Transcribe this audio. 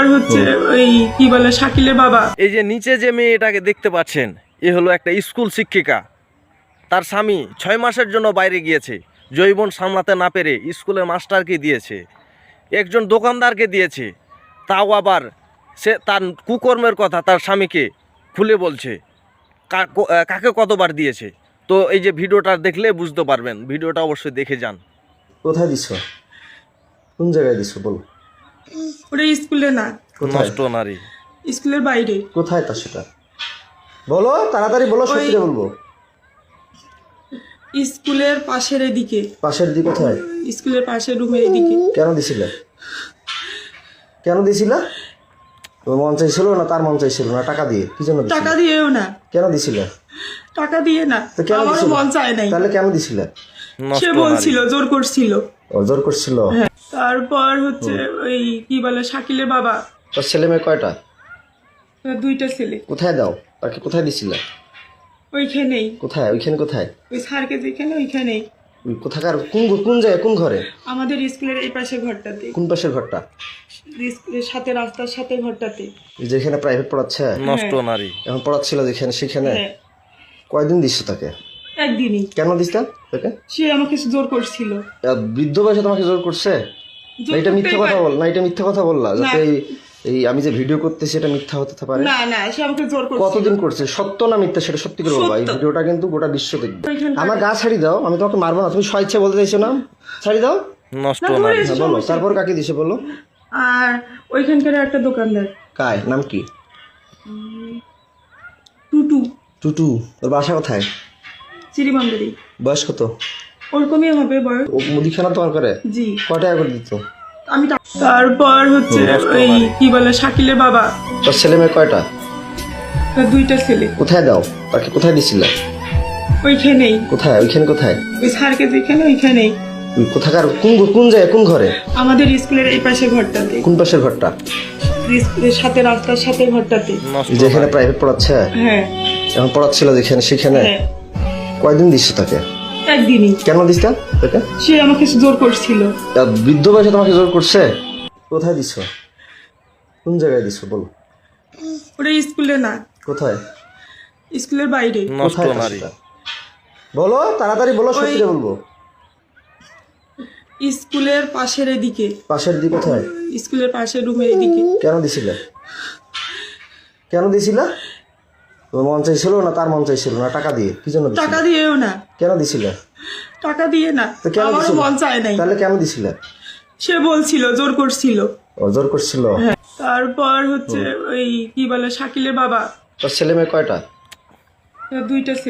তারপর হচ্ছে ওই কি বলে শাকিলের বাবা। এই যে নিচে যে মেয়েটাকে দেখতে পাচ্ছেন এ হলো একটা স্কুল শিক্ষিকা। তার স্বামী ছয় মাসের জন্য বাইরে গিয়েছে। জৈবন সামলাতে না পেরে স্কুলের মাস্টারকে দিয়েছে। একজন দোকানদারকে দিয়েছে। তাও আবার সে তার কুকর্মের কথা তার স্বামীকে খুলে বলছে। কা- কাকে কতবার দিয়েছে? তো এই যে ভিডিওটা দেখলে বুঝতে পারবেন। ভিডিওটা অবশ্যই দেখে যান। কোথায় দিছ? কোন জায়গায় দিছ? বল। ওটা স্কুলে না। নষ্ট নারী। স্কুলের বাইরে। কোথায় তা সেটা? বলো তাড়াতাড়ি বলো সত্যিটা বলব। স্কুলের পাশের এদিকে। পাশের দিকে কোথায়? স্কুলের পাশের রুমের এদিকে। কেন দিছিলে? কেন দিছিলা? তোর মন চাইছিল না তার মন চাইছিল না টাকা দিয়ে? কি জন্য টাকা দিয়েও না। কেন দিছিলে? টাকা দিয়ে না। তো কেন মন চায় নাই। তাহলে কেন দিছিলে? সে বলছিল জোর করছিল। ও জোর করছিল? হ্যাঁ। তারপর হচ্ছে ওই কি বলে শাকিলের বাবা। তোর ছেলে মেয়ে কয়টা? তার দুইটা ছেলে। কোথায় দাও? তাকে কোথায় দিছিলে? ওইখানেই। কোথায়? ওইখানে কোথায়? ওই স্যারকে যেখানে ওইখানেই। ওই কোথাকার? কোন কোন জায়গায়? কোন ঘরে? আমাদের স্কুলের এই পাশে ঘরটাতে। কোন পাশের ঘরটা? স্কুলের সাথে রাস্তার সাথে ঘরটাতে। যেখানে প্রাইভেট পড়াচ্ছে? নষ্ট নারী। এখন পড়াচ্ছিল যেখানে সেখানে? হ্যাঁ। কয়দিন দিচ্ছ তাকে? একদিনই। কেন দিস তাকে? সে আমাকে জোর করছিল। আহ, বৃদ্ধ বয়সে তোমাকে জোর করছে? এটা মিথ্যা কথা বল না এটা মিথ্যা কথা বললা যাতে এই এই আমি যে ভিডিও করতেছি এটা মিথ্যা হতে পারে। না না সে আমাকে জোর করছিল কতদিন করছে? সত্য না মিথ্যা সেটা সত্যি করে বলবা। এই। ভিডিওটা কিন্তু গোটা বিশ্ব দেখবে। আমার গা ছাড়ি দাও আমি তোমাকে মারবো না। তুমি স্বেচ্ছা বলতে চাইছো না? ছাড়ি দাও। নষ্ট না, হ্যাঁ, বলো তারপর কাকে দিছে বলো? আর ওইখানকার একটা দোকানদার। কায় নাম কি? টুটু। টুটু তোর বাসা কোথায়? চিরিমান্দারি বয়স কত? ওরকমই হবে বয়স মুদিখানা তোমার করে জি। কয় টাকা করে দিত? আমি তারপর হচ্ছে ওই কি বলে শাকিলের বাবা। তোর ছেলে মেয়ে কয়টা? দুইটা ছেলে। কোথায় দাও? তাকে কোথায় দিছিলে? ওইখানেই। কোথায়? ওইখানে কোথায়? ওই স্যারকে যেখানে ওইখানেই। ওই কোথাকার কোন কোন জায়গায়? কোন ঘরে? আমাদের স্কুলের এই পাশে ঘরটাতে। কোন পাশের ঘরটা? স্কুলের সাথে রাস্তার সাথে ঘরটাতে। যেখানে প্রাইভেট পড়াচ্ছে? হ্যাঁ। এখন পড়াচ্ছিল যেখানে সেখানে? হ্যাঁ। কয়দিন দিচ্ছ তাকে? একদিনই। কেন দিস তাকে? সে আমাকে জোর করছিল। বৃদ্ধ বয়সে তোমাকে জোর করছে? কোথায় দিছ? কোন জায়গায় দিছ বলো। ওটা স্কুলে না। কোথায়? স্কুলের বাইরে। নষ্ট কোথায় নারী? বলো তাড়াতাড়ি বলো সত্যিটা বলব। স্কুলের পাশের এদিকে। পাশের দিকে কোথায়? স্কুলের পাশের রুমের এদিকে। কেন দিছিলে? কেন দিছিলা? মন চাইছিল না তার মন চাইছিল না? টাকা দিয়ে? কি জন্য টাকা দিয়েও না। কেন দিছিলে? টাকা দিয়ে না। তো কেন মন চায় নাই। তাহলে কেন দিছিলে? সে বলছিল জোর করছিল। ও জোর করছিল? হ্যাঁ। তারপর হচ্ছে ওই কি বলে শাকিলের বাবা। তোর ছেলে মেয়ে কয়টা? দুইটা ছেলে।